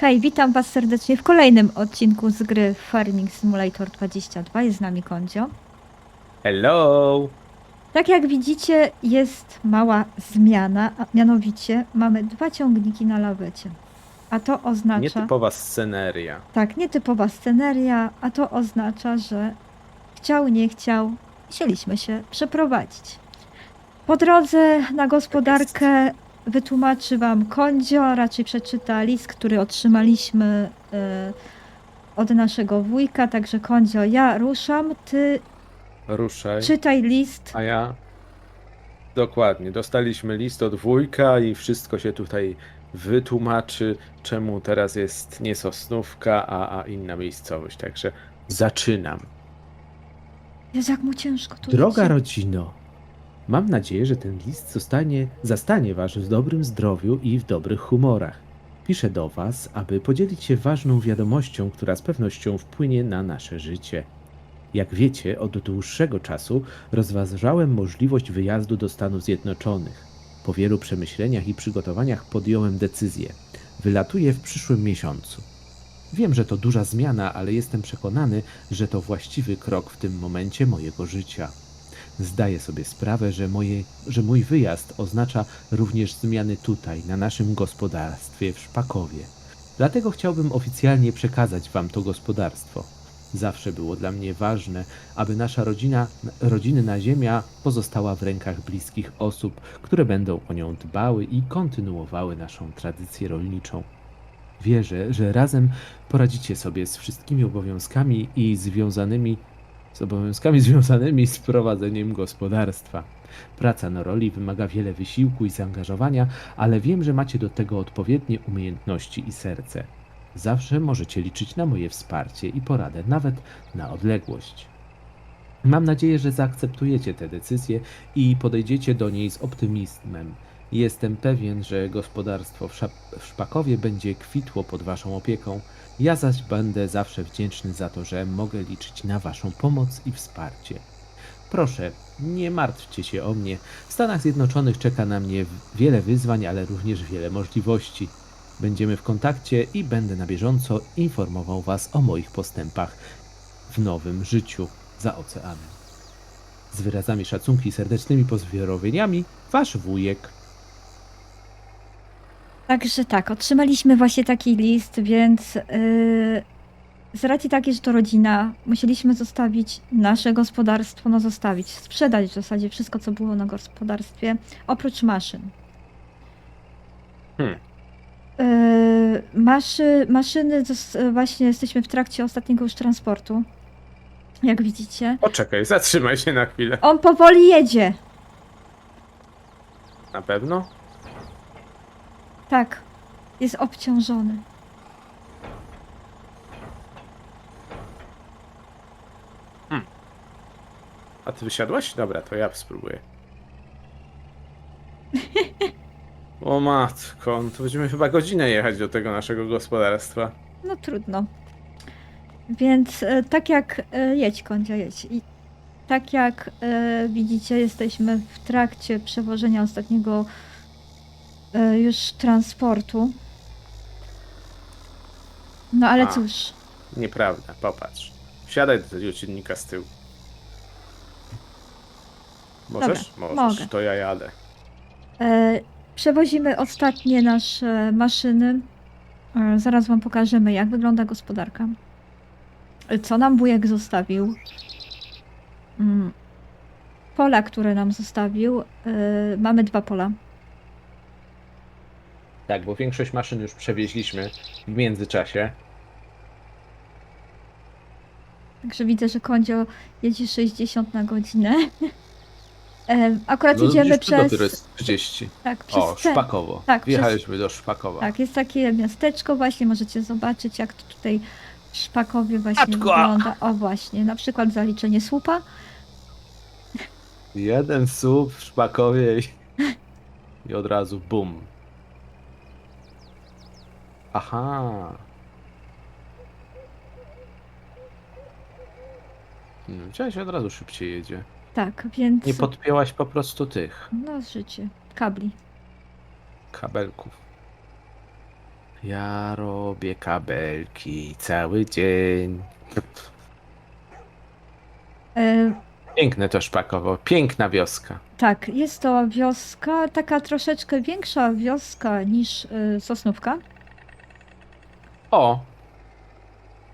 Hej, witam Was serdecznie w kolejnym odcinku z gry Farming Simulator 22. Jest z nami Kondzio. Hello! Tak jak widzicie, jest mała zmiana, a mianowicie mamy dwa ciągniki na lawecie. A to oznacza. Nietypowa sceneria. Tak, nietypowa sceneria, a to oznacza, że chciał, nie chciał, musieliśmy się przeprowadzić. Po drodze na gospodarkę wytłumaczy Wam Kondzio, a raczej przeczyta list, który otrzymaliśmy e, od naszego wujka. Także Kondzio, ja ruszam, Ty Ruszaj. czytaj list. A ja? Dokładnie. Dostaliśmy list od wujka i wszystko się tutaj wytłumaczy, czemu teraz jest nie Sosnówka, a, a inna miejscowość. Także zaczynam. Jezu, jak mu ciężko tu Droga idzie. rodzino, mam nadzieję, że ten list zostanie, zastanie was w dobrym zdrowiu i w dobrych humorach. Piszę do was, aby podzielić się ważną wiadomością, która z pewnością wpłynie na nasze życie. Jak wiecie, od dłuższego czasu rozważałem możliwość wyjazdu do Stanów Zjednoczonych. Po wielu przemyśleniach i przygotowaniach podjąłem decyzję. Wylatuję w przyszłym miesiącu. Wiem, że to duża zmiana, ale jestem przekonany, że to właściwy krok w tym momencie mojego życia. Zdaję sobie sprawę, że, moje, że mój wyjazd oznacza również zmiany tutaj, na naszym gospodarstwie w Szpakowie. Dlatego chciałbym oficjalnie przekazać Wam to gospodarstwo. Zawsze było dla mnie ważne, aby nasza rodzina, rodzinna ziemia pozostała w rękach bliskich osób, które będą o nią dbały i kontynuowały naszą tradycję rolniczą. Wierzę, że razem poradzicie sobie z wszystkimi obowiązkami i związanymi z obowiązkami związanymi z prowadzeniem gospodarstwa. Praca na roli wymaga wiele wysiłku i zaangażowania, ale wiem, że macie do tego odpowiednie umiejętności i serce. Zawsze możecie liczyć na moje wsparcie i poradę, nawet na odległość. Mam nadzieję, że zaakceptujecie tę decyzję i podejdziecie do niej z optymizmem. Jestem pewien, że gospodarstwo w, Szap- w Szpakowie będzie kwitło pod Waszą opieką. Ja zaś będę zawsze wdzięczny za to, że mogę liczyć na Waszą pomoc i wsparcie. Proszę, nie martwcie się o mnie. W Stanach Zjednoczonych czeka na mnie wiele wyzwań, ale również wiele możliwości. Będziemy w kontakcie i będę na bieżąco informował Was o moich postępach w nowym życiu za oceanem. Z wyrazami szacunku i serdecznymi pozdrowieniami, Wasz wujek. Także tak, otrzymaliśmy właśnie taki list, więc yy, z racji takiej, że to rodzina, musieliśmy zostawić nasze gospodarstwo, no zostawić, sprzedać w zasadzie wszystko, co było na gospodarstwie, oprócz maszyn. Hmm. Yy, maszy, maszyny, zos- właśnie jesteśmy w trakcie ostatniego już transportu, jak widzicie. Poczekaj, zatrzymaj się na chwilę. On powoli jedzie, Na pewno? Tak, jest obciążony. A ty wysiadłaś? Dobra, to ja spróbuję. O matko, no to będziemy chyba godzinę jechać do tego naszego gospodarstwa. No trudno. Więc e, tak jak e, jedź kądzia, jedź. I tak jak e, widzicie, jesteśmy w trakcie przewożenia ostatniego już transportu. No ale A. cóż, Nieprawda, popatrz. Wsiadaj do tego silnika z tyłu. Możesz? Dobra, Możesz, mogę. to ja jadę. e, przewozimy ostatnie nasze maszyny. E, zaraz wam pokażemy, jak wygląda gospodarka. E, Co nam wujek zostawił. Mm. Pola, które nam zostawił. e, mamy dwa pola. Tak, bo większość maszyn już przewieźliśmy w międzyczasie. Także widzę, że Kondzio jedzie 60 na godzinę. E, Akurat No, tu przez. dopiero jest 30. Tak, przez O, Szpakowo. tak, przez- Wjechaliśmy do Szpakowa. Tak, jest takie miasteczko właśnie, możecie zobaczyć jak to tutaj w Szpakowie właśnie Matko! wygląda. O właśnie, na przykład zaliczenie słupa. Jeden słup w Szpakowie i, i od razu bum. Aha. Hmm, Chciałeś od razu szybciej jedzie. Tak, więc Nie podpięłaś po prostu tych no życie, kabli. kabelków. Ja robię kabelki cały dzień. E, Piękne to szpakowo, piękna wioska. tak, jest to wioska, taka troszeczkę większa wioska niż e, Sosnówka. O!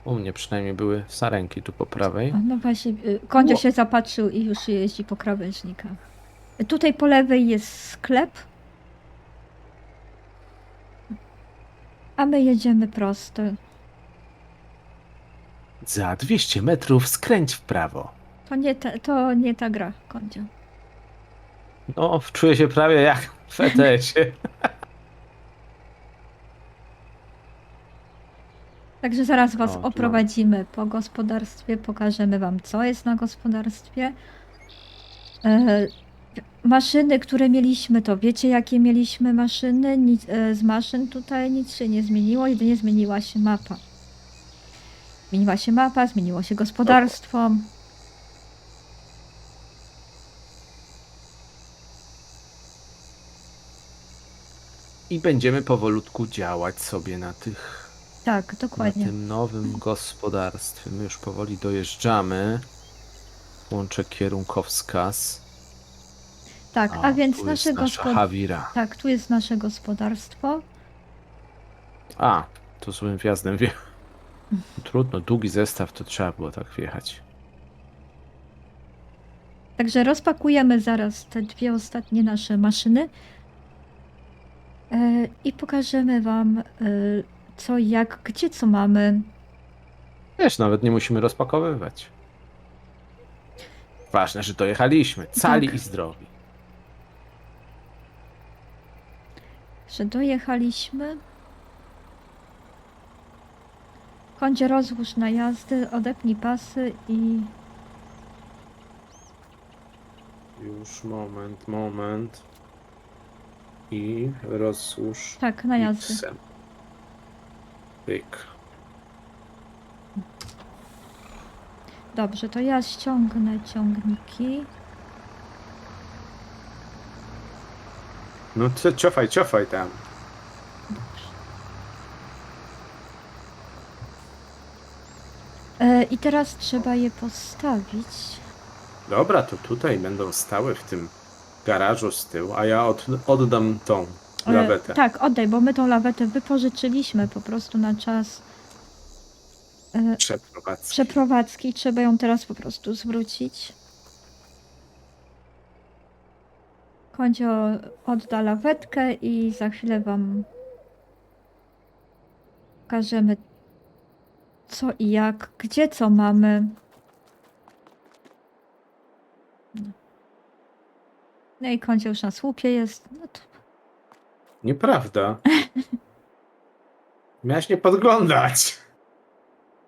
U mnie przynajmniej były sarenki tu po prawej. No właśnie, y, Kondzio Ło. się zapatrzył i już jeździ po krawężnikach. Tutaj po lewej jest sklep. A my jedziemy prosto. Za 200 metrów skręć w prawo. To nie ta, to nie ta gra, Kondzio. No, czuję się prawie jak w ETS-ie. Także zaraz Was O, tu oprowadzimy po gospodarstwie, pokażemy Wam, co jest na gospodarstwie. E, maszyny, które mieliśmy, to wiecie, jakie mieliśmy maszyny? Nic, e, z maszyn tutaj nic się nie zmieniło, jedynie zmieniła się mapa. Zmieniła się mapa, zmieniło się gospodarstwo. I będziemy powolutku działać sobie na tych Tak, na dokładnie. tym nowym gospodarstwie. My już powoli dojeżdżamy. Łączę kierunkowskaz. Tak, a więc tu nasze jest nasza gospodarstwo. Hawira. Tak, tu jest nasze gospodarstwo. A, to złym wjazdem wie. Trudno, długi zestaw to trzeba było tak wjechać. Także rozpakujemy zaraz te dwie ostatnie nasze maszyny e, i pokażemy Wam, e, co, jak, gdzie, co mamy. Wiesz, nawet nie musimy rozpakowywać. Ważne, że dojechaliśmy, cali Tak. i zdrowi. Że dojechaliśmy. Kądzie rozłóż na jazdy, odepnij pasy i Już moment, moment. I rozłóż tak, na jazdy. X-em. Pyk. Dobrze, to ja ściągnę ciągniki. No to ciofaj, ciofaj tam. E, I teraz trzeba je postawić. Dobra, to tutaj będą stały w tym garażu z tyłu, a ja od, oddam tą lawetę. tak, oddaj, bo my tą lawetę wypożyczyliśmy po prostu na czas e, Przeprowadzki. przeprowadzki. Trzeba ją teraz po prostu zwrócić. Kondzio odda lawetkę i za chwilę Wam pokażemy co i jak, gdzie co mamy. No. No i Kondzio już na słupie jest. No to Nieprawda. Miałaś nie podglądać.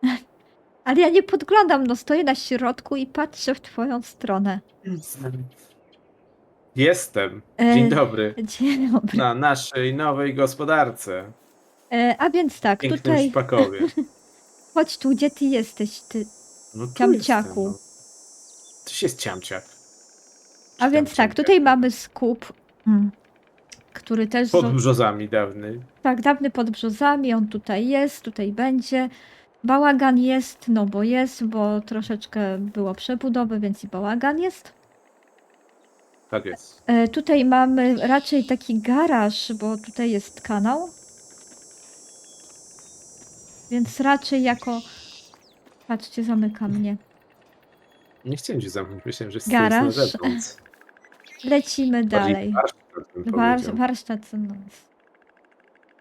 Ale ja nie podglądam, no stoję na środku i patrzę w twoją stronę. Jestem. E, Dzień dobry. Dzień dobry. Na naszej nowej gospodarce. E, a więc tak, Pięknym tutaj, szpakowie. chodź tu, gdzie ty jesteś, ty. No tu Ciamciaku. jestem, no. Tyś jest ciamciak. A więc tak, ciamciak? tutaj mamy skup, mm, który też, Pod zo- brzozami dawny. tak, dawny pod brzozami, on tutaj jest, tutaj będzie. Bałagan jest, no bo jest, bo troszeczkę było przebudowy, więc i bałagan jest. Tak jest. E, tutaj mamy raczej taki garaż, bo tutaj jest kanał. Więc raczej jako. Patrzcie, zamyka mnie. Nie chciałem cię zamknąć, myślałem, że Garaż. jest na zewnątrz. Lecimy Bardziej dalej. warsztat bym War, powiedział. warsztat. No.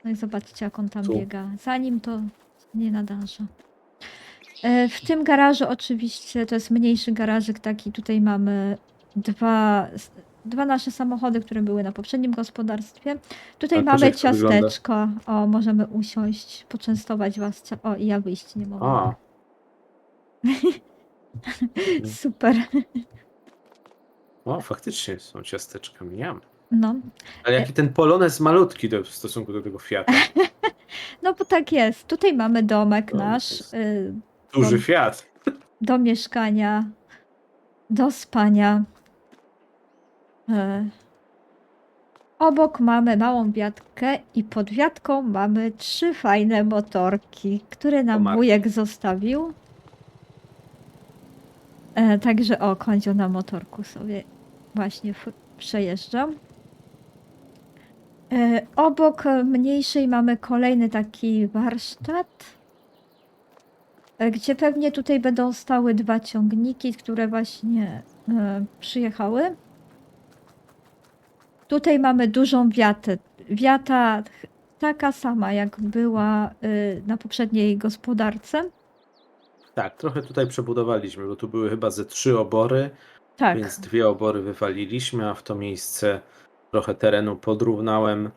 no i zobaczcie, jak on tam Tu. biega. Zanim to nie nadąża. E, W tym garażu oczywiście to jest mniejszy garażyk taki. Tutaj mamy dwa, dwa nasze samochody, które były na poprzednim gospodarstwie. Tutaj mamy jak to wygląda. ciasteczko. O, możemy usiąść, poczęstować was. cia- O, i ja wyjść nie mogę. A, Super. o, faktycznie są ciasteczka, miam. No. Ale jaki ten polonez malutki do, w stosunku do tego Fiata. no bo tak jest. Tutaj mamy domek No, nasz. y, Duży Fiat. do mieszkania, do spania. E, Obok mamy małą wiatkę i pod wiatką mamy trzy fajne motorki, które nam wujek zostawił. E, także o, kądziu na motorku sobie właśnie przejeżdżam. E, obok mniejszej mamy kolejny taki warsztat, e, gdzie pewnie tutaj będą stały dwa ciągniki, które właśnie e, przyjechały. Tutaj mamy dużą wiatę. Wiata taka sama, jak była na poprzedniej gospodarce. Tak, trochę tutaj przebudowaliśmy, bo tu były chyba ze trzy obory, Tak, więc dwie obory wywaliliśmy, a w to miejsce trochę terenu podrównałem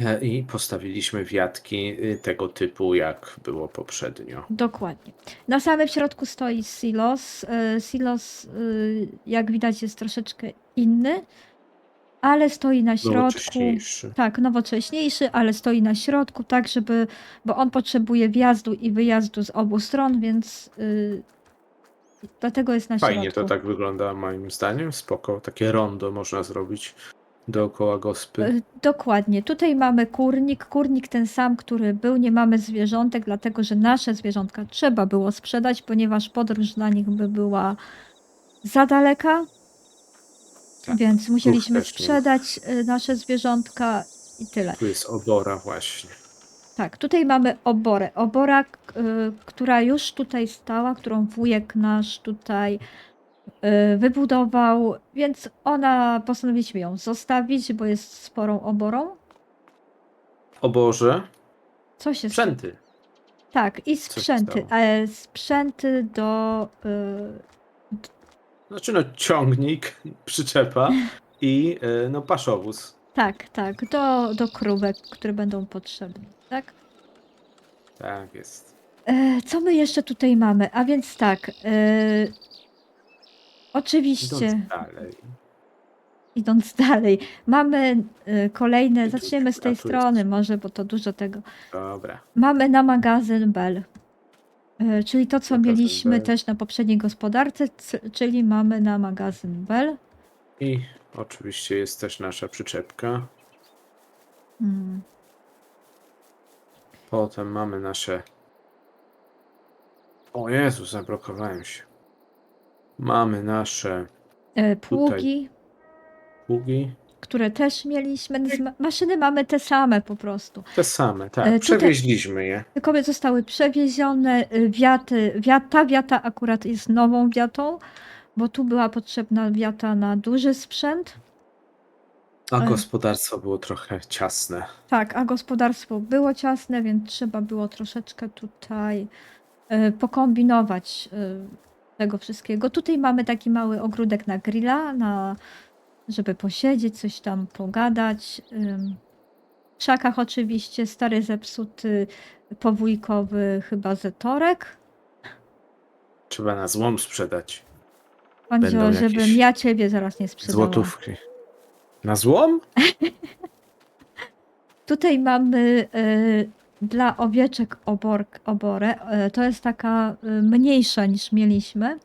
e, i postawiliśmy wiatki y, tego typu, jak było poprzednio. dokładnie. Na samym środku stoi silos. Y, Silos, y, jak widać, jest troszeczkę inny, ale stoi na środku. Nowocześniejszy. Tak, nowocześniejszy, ale stoi na środku, tak, żeby, bo on potrzebuje wjazdu i wyjazdu z obu stron, więc y, dlatego jest na Fajnie środku. to tak wygląda moim zdaniem, spoko. Takie rondo można zrobić dookoła gospy. Y, Dokładnie. Tutaj mamy kurnik. Kurnik ten sam, który był. Nie mamy zwierzątek, dlatego że nasze zwierzątka trzeba było sprzedać, ponieważ podróż dla nich by była za daleka. Tak, Więc musieliśmy sprzedać y, nasze zwierzątka i tyle. Tu jest obora właśnie. Tak, tutaj mamy oborę. Obora, y, która już tutaj stała, którą wujek nasz tutaj y, wybudował, więc ona postanowiliśmy ją zostawić, bo jest sporą oborą. Oborze, Co się sprzęty. Tak, i sprzęty. E, sprzęty do. Y, Znaczy no ciągnik, przyczepa i e, no paszowóz. tak, tak, do, do krówek, które będą potrzebne. Tak? Tak jest. E, co my jeszcze tutaj mamy? A więc tak. E, oczywiście, Idąc dalej. idąc dalej, mamy e, kolejne. Zaczniemy z tej strony, może, bo to dużo tego. Dobra. Mamy na magazyn Bell. E, Czyli to, co Magazyn mieliśmy Bell. też na poprzedniej gospodarce, czyli mamy na magazyn Bell. I oczywiście jest też nasza przyczepka. Hmm. Potem mamy nasze. O Jezu, zablokowałem się. Mamy nasze E, Pługi. pługi. które też mieliśmy. Z ma- Maszyny mamy te same po prostu. Te same, tak. E, tutaj- Przewieźliśmy je. Tylko zostały przewiezione y, wiaty. Wiat, ta wiata akurat jest nową wiatą, bo tu była potrzebna wiata na duży sprzęt. A E. gospodarstwo było trochę ciasne. Tak, a gospodarstwo było ciasne, więc trzeba było troszeczkę tutaj y, pokombinować y, tego wszystkiego. Tutaj mamy taki mały ogródek na grilla, na, żeby posiedzieć, coś tam pogadać. Ym, W krzakach oczywiście stary zepsuty powójkowy chyba zetorek. Trzeba na złom sprzedać. Będą żebym jakieś ja ciebie zaraz nie sprzedała. Złotówki. Na złom? Tutaj mamy y, dla owieczek obor, oborę. Y, to jest taka y, mniejsza niż mieliśmy.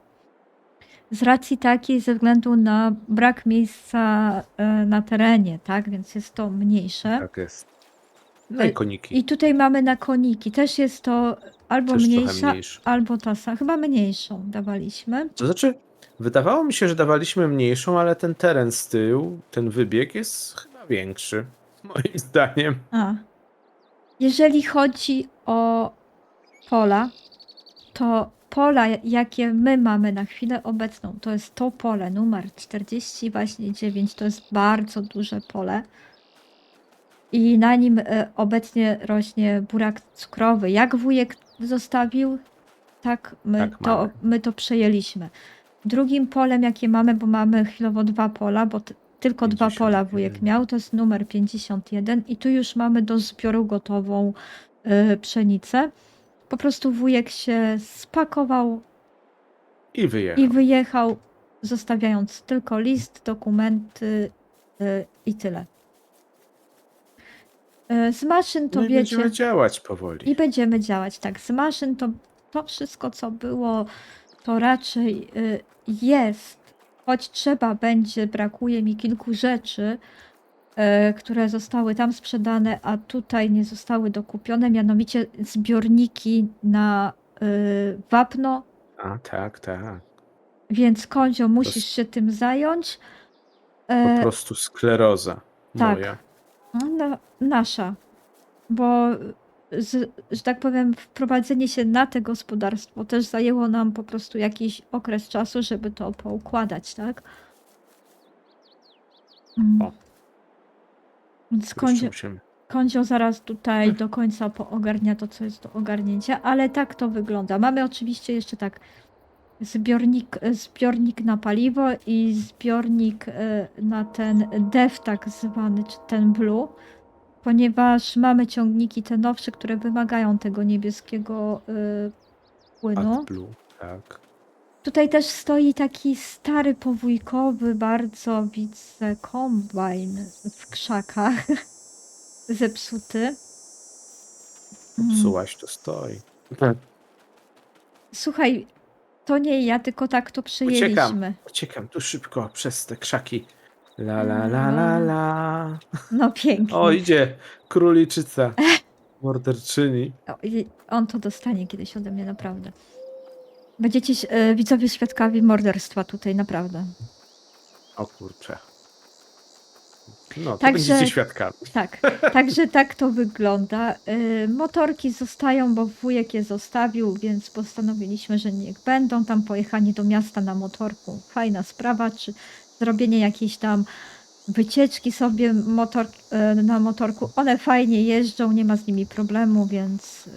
Z racji takiej, ze względu na brak miejsca y, na terenie, tak? Więc jest to mniejsze. Tak jest. No i Y, koniki. I tutaj mamy na koniki. Też jest to albo Też trochę mniejsza, mniejsze. albo ta sama. Chyba mniejszą dawaliśmy. To znaczy, wydawało mi się, że dawaliśmy mniejszą, ale ten teren z tyłu, ten wybieg jest chyba większy. Moim zdaniem. A. Jeżeli chodzi o pola, to pola, jakie my mamy na chwilę obecną, to jest to pole numer 40, właśnie 9, to jest bardzo duże pole. I na nim e, obecnie rośnie burak cukrowy. Jak wujek zostawił, tak my, Tak to, my to przejęliśmy. Drugim polem, jakie mamy, bo mamy chwilowo dwa pola, bo tylko dwa pola wujek 51. miał, to jest numer 51 i tu już mamy do zbioru gotową y, pszenicę. Po prostu wujek się spakował I wyjechał. i wyjechał, zostawiając tylko list, dokumenty y, i tyle. Y, Z maszyn to no wiecie. będziemy działać powoli. I będziemy działać tak. Z maszyn to, to wszystko, co było, to raczej y, jest. Choć trzeba będzie, brakuje mi kilku rzeczy, e, które zostały tam sprzedane, a tutaj nie zostały dokupione, mianowicie zbiorniki na e, wapno, A, tak, tak. więc Kondzio musisz się tym zająć. Po E, prostu skleroza tak. moja. No, nasza, bo z, że tak powiem, wprowadzenie się na te gospodarstwo też zajęło nam po prostu jakiś okres czasu, żeby to poukładać, tak? Mm. O. Więc Kondzio zaraz tutaj do końca poogarnia to, co jest do ogarnięcia, ale tak to wygląda. Mamy oczywiście jeszcze tak zbiornik, zbiornik na paliwo i zbiornik e, na ten DEF tak zwany, czy ten blue, ponieważ mamy ciągniki te nowsze, które wymagają tego niebieskiego e, płynu. AdBlue, tak. Tutaj też stoi taki stary powójkowy, bardzo widzę, kombajn w krzakach. Zepsuty. Mm. Popsułaś, to stoi. Słuchaj, to nie ja, tylko tak to przejęliśmy. Uciekam tu szybko przez te krzaki. La la la la la. No pięknie. O, idzie króliczyca. Morderczyni. O, i On to dostanie kiedyś ode mnie, naprawdę. Będziecie e, widzowie świadkami morderstwa tutaj, naprawdę. O kurczę. No, to Także- będziecie świadkami. Tak, także tak to wygląda. Y, Motorki zostają, bo wujek je zostawił, więc postanowiliśmy, że niech będą tam pojechani do miasta na motorku. Fajna sprawa, czy zrobienie jakiejś tam wycieczki sobie motor, y, na motorku. One fajnie jeżdżą, nie ma z nimi problemu, więc y,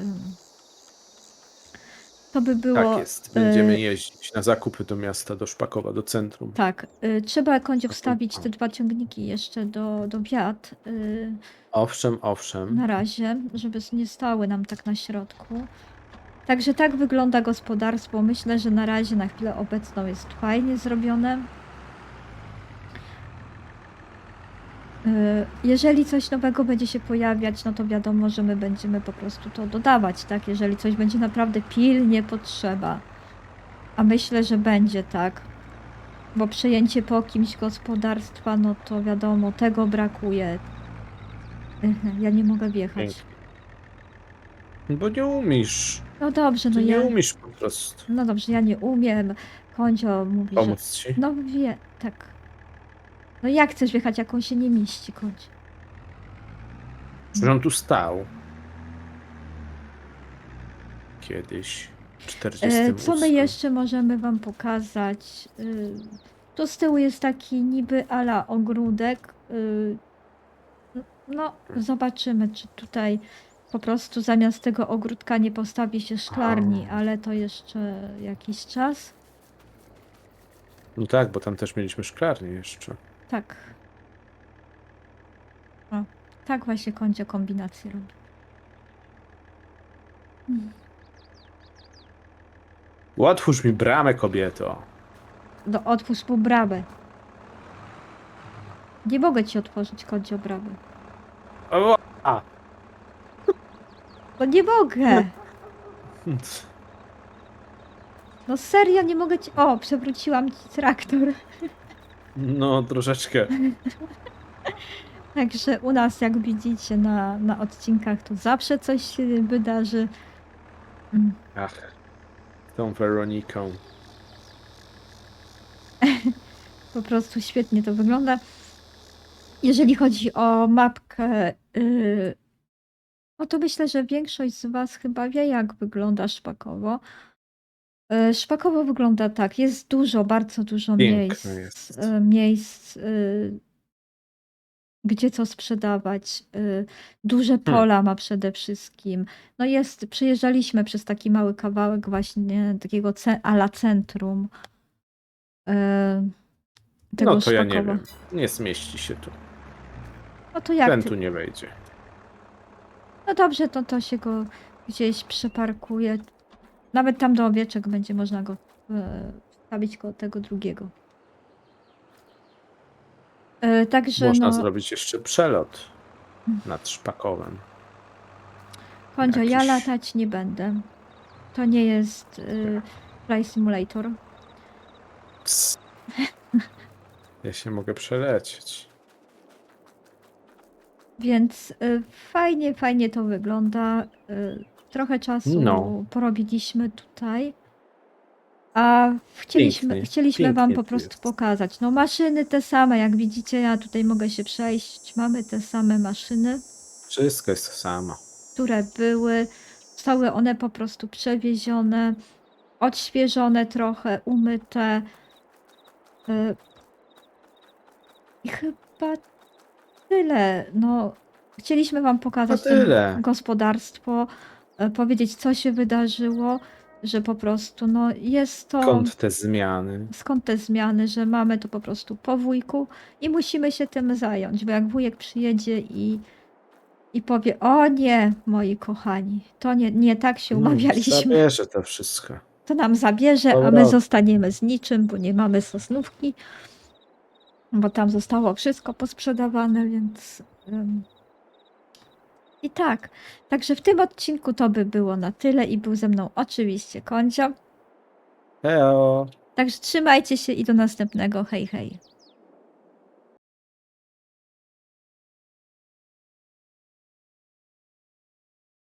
to by było. Tak jest. Będziemy y, jeździć na zakupy do miasta, do Szpakowa, do centrum. Tak, trzeba kądzie wstawić te dwa ciągniki jeszcze do, do wiat. Owszem, owszem. na razie, żeby nie stały nam tak na środku. Także tak wygląda gospodarstwo. Myślę, że na razie, na chwilę obecną jest fajnie zrobione. Y, Jeżeli coś nowego będzie się pojawiać, no to wiadomo, że my będziemy po prostu to dodawać, tak? Jeżeli coś będzie naprawdę pilnie potrzeba. A myślę, że będzie tak. Bo przejęcie po kimś gospodarstwa, no to wiadomo, tego brakuje. Ja nie mogę wjechać. Bo nie umiesz. No dobrze, no Ty nie ja. umiesz po prostu. No dobrze, ja nie umiem. Kondzio mówi, że. Pomóc ci. No wie, tak. No jak chcesz wjechać, jak on się nie mieści, Kondzio? Że on tu stał. Kiedyś. W 48. E, co my jeszcze możemy wam pokazać? Y, Tu z tyłu jest taki niby ala ogródek. Y, No, zobaczymy, czy tutaj po prostu zamiast tego ogródka nie postawi się szklarni, ale to jeszcze jakiś czas. No tak, bo tam też mieliśmy szklarnię jeszcze. Tak. O, tak właśnie Kondzio kombinacje robi. Mm. Otwórz mi bramę, kobieto. No otwórz mu bramę. Nie mogę ci otworzyć Kondzio bramy. O, a. No nie mogę! No serio, nie mogę ci... O, przewróciłam ci traktor. No, troszeczkę. Także u nas, jak widzicie na, na odcinkach, to zawsze coś się wydarzy. Mm. Ach, tą Weroniką. Po prostu świetnie to wygląda. Jeżeli chodzi o mapkę, yy, no to myślę, że większość z Was chyba wie, jak wygląda Szpakowo. Yy, Szpakowo wygląda tak. Jest dużo, bardzo dużo miejsc, jest. yy, miejsc yy, gdzie co sprzedawać. Duże Hmm. pola ma przede wszystkim. No jest, przyjeżdżaliśmy przez taki mały kawałek właśnie takiego ce- ala centrum. Tego No to ja nie Szpakowa. wiem. Nie zmieści się tu. No to jak Ten ty? tu nie wejdzie. No dobrze, to to się go gdzieś przeparkuje. Nawet tam do owieczek będzie można go e, wstawić koło tego drugiego. E, także Można no, zrobić jeszcze przelot nad Szpakowem. Kondzio, ja jakiś- latać nie będę. To nie jest e, Fly Simulator. Ps. Ja się mogę przelecieć. Więc y, fajnie, fajnie to wygląda. Y, trochę czasu No. porobiliśmy tutaj. A chcieliśmy, Pięknie, chcieliśmy wam pięknie po tu prostu jest. pokazać. No maszyny te same, jak widzicie, ja tutaj mogę się przejść. Mamy te same maszyny, Wszystko jest to samo. które były. Zostały one po prostu przewiezione, odświeżone trochę, umyte. Y, I chyba tyle. No, chcieliśmy wam pokazać To tyle. gospodarstwo, powiedzieć, co się wydarzyło, że po prostu no, jest to. Skąd te zmiany? skąd te zmiany, że mamy to po prostu po wujku i musimy się tym zająć, bo jak wujek przyjedzie i, i powie, o nie, moi kochani, to nie, nie tak się No, umawialiśmy, Zabierze to wszystko. to nam zabierze, a my Dobra. zostaniemy z niczym, bo nie mamy sosnówki, bo tam zostało wszystko posprzedawane, więc... ym, I tak, także w tym odcinku to by było na tyle i był ze mną oczywiście Kondzio, Heo! także trzymajcie się i do następnego, hej hej.